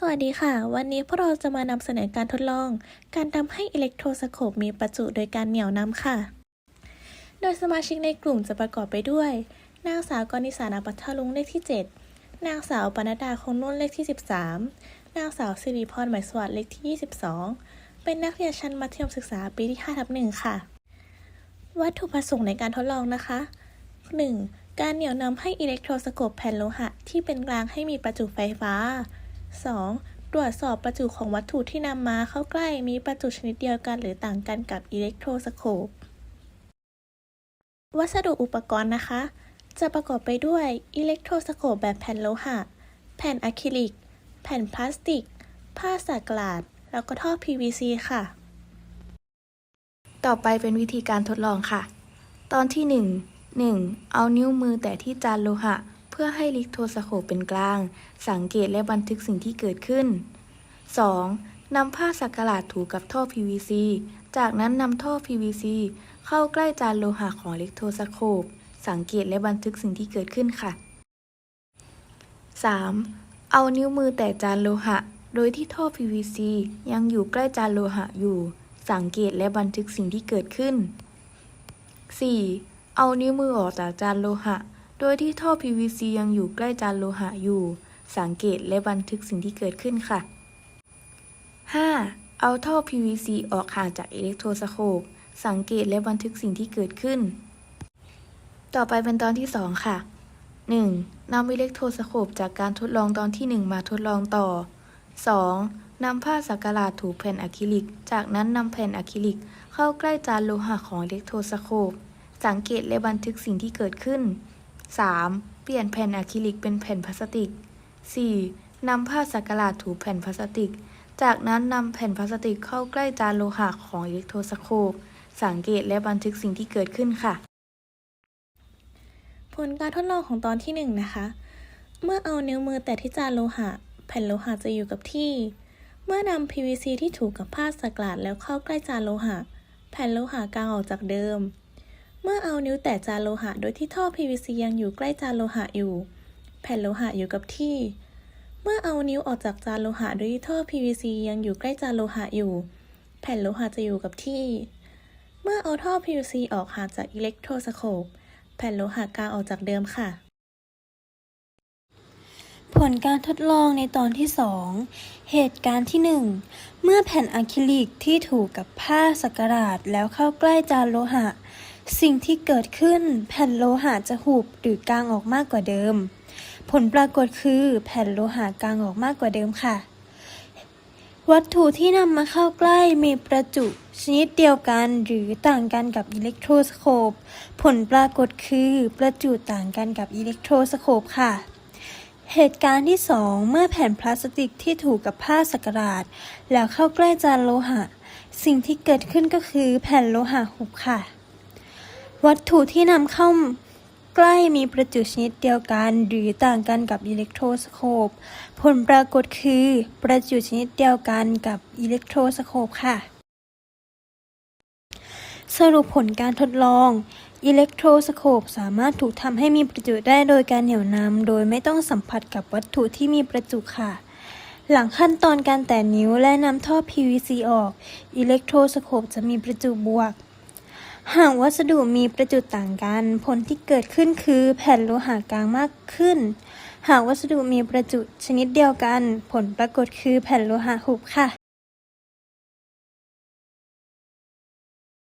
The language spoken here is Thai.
สวัสดีค่ะ วันนี้พวกเราจะมานำเสนอการทดลอง การทำให้อิเล็กโทรสโคปมีประจุโดยการเหนี่ยวนำค่ะ โดยสมาชิกในกลุ่มจะประกอบไปด้วย นางสาวกนิสานาปัทลุงเลขที่ 7 นางสาวปนดดาคงนุ่นเลขที่ 13 นางสาวสิริพรหมายสวัสดิ์เลขที่ 22 เป็นนักเรียนชั้นมัธยมศึกษาปีที่5ทับ1ค่ะ วัตถุประสงค์ในการทดลองนะคะ 1. การเหนี่ยวนำให้อิเล็กโทรสโคปแผ่นโลหะที่เป็นกลางให้มีประจุไฟฟ้า 2. ตรวจสอบประจุของวัตถุที่นำมาเข้าใกล้มีประจุชนิดเดียวกันหรือต่างกันกับอิเล็กโทรสโคป วัสดุอุปกรณ์นะคะ จะประกอบไปด้วยอิเล็กโทรสโคปแบบแผ่นโลหะ แผ่นอะคริลิก แผ่นพลาสติก ผ้าสักลาด แล้วก็ท่อ PVC ค่ะ ต่อไปเป็นวิธีการทดลองค่ะ ตอนที่ 1 1. เอานิ้วมือแตะที่จานโลหะ พื่อให้ลิกโทรสโคปเป็นกลาง สังเกตและบันทึกสิ่งที่เกิดขึ้น 2. นำผ้าสักหลาดถูกับท่อ PVC จากนั้นนำท่อ PVC เข้าใกล้จานโลหะของลิกโทรสโคป สังเกตและบันทึกสิ่งที่เกิดขึ้นค่ะ 3. เอานิ้วมือแตะจานโลหะ โดยที่ท่อ PVC ยังอยู่ใกล้จานโลหะอยู่ สังเกตและบันทึกสิ่งที่เกิดขึ้น 4. เอานิ้วมือออกจากจานโลหะ โดยที่ท่อ PVC ยังอยู่ใกล้จานโลหะอยู่ สังเกตและบันทึกสิ่งที่เกิดขึ้นค่ะ 5. เอาท่อ PVC ออกห่างจากอิเล็กโทรสโคป สังเกตและบันทึกสิ่งที่เกิดขึ้น ต่อไปเป็นตอนที่ 2 ค่ะ 1. นำอิเล็กโทรสโคปจากการทดลองตอนที่ 1 มาทดลองต่อ 2. นำผ้าสักหลาถูแผ่นอะคริลิก จากนั้นนำแผ่นอะคริลิก เข้าใกล้จานโลหะของอิเล็กโทรสโคป สังเกตและบันทึกสิ่งที่เกิดขึ้น 3. เปลี่ยนแผ่นอะคริลิกเป็นแผ่นพลาสติก 4. นำผ้าสักหลาดถูแผ่นพลาสติก จากนั้นนำแผ่นพลาสติกเข้าใกล้จานโลหะของอิเล็กโทรสโคป สังเกตและบันทึกสิ่งที่เกิดขึ้นค่ะ ผลการทดลองของตอนที่ 1 นะคะ เมื่อเอานิ้วมือแตะที่จานโลหะ แผ่นโลหะจะอยู่กับที่ เมื่อนำ PVC ที่ถูกกับผ้าสักหลาดแล้วเข้าใกล้จานโลหะ แผ่นโลหะกางออกจากเดิม เมื่อเอานิ้วแตะจานโลหะโดยที่ท่อ PVC ยังอยู่ใกล้จานโลหะอยู่ แผ่นโลหะอยู่กับที่ เมื่อเอานิ้วออกจากจานโลหะโดยที่ท่อ PVC ยังอยู่ใกล้จานโลหะอยู่ แผ่นโลหะจะอยู่กับที่ เมื่อเอาท่อ PVC ออกห่างจากอิเล็กโทรสโคปแผ่นโลหะกางออกจากเดิมค่ะ ผลการทดลองในตอนที่ 2 เหตุการณ์ที่ 1 เมื่อแผ่นอะคริลิกที่ถูกกับผ้าสักหลาดแล้วเข้าใกล้จานโลหะ สิ่งที่เกิดขึ้นแผ่นโลหะจะหุบหรือกางออกมากกว่าเดิม ผลปรากฏคือแผ่นโลหะกางออกมากกว่าเดิมค่ะ วัตถุที่นำมาเข้าใกล้มีประจุชนิดเดียวกันหรือต่างกันกับอิเล็กโทรสโคป ผลปรากฏคือประจุต่างกันกับอิเล็กโทรสโคปค่ะ เหตุการณ์ที่ 2 เมื่อแผ่นพลาสติกที่ถูกกับผ้าสักหลาดแล้วเข้าใกล้จานโลหะ สิ่งที่เกิดขึ้นก็คือแผ่นโลหะหุบค่ะ วัตถุที่นำเข้าใกล้มีประจุชนิดเดียวกัน หรือต่างกันกับอิเล็กโทรสโคป ผลปรากฏคือ ประจุชนิดเดียวกันกับอิเล็กโทรสโคปค่ะ สรุปผลการทดลองอิเล็กโทรสโคปสามารถถูกทำให้มีประจุได้โดยการเหนี่ยวนำโดยไม่ต้องสัมผัสกับวัตถุที่มีประจุค่ะ หลังขั้นตอนการแตะนิ้วและนำท่อ PVC ออก อิเล็กโทรสโคปจะมีประจุบวก หากวัสดุมีประจุต่างกัน ผลที่เกิดขึ้นคือแผ่นโลหะกลางมากขึ้น หากวัสดุมีประจุชนิดเดียวกัน ผลปรากฏคือแผ่นโลหะหุบค่ะ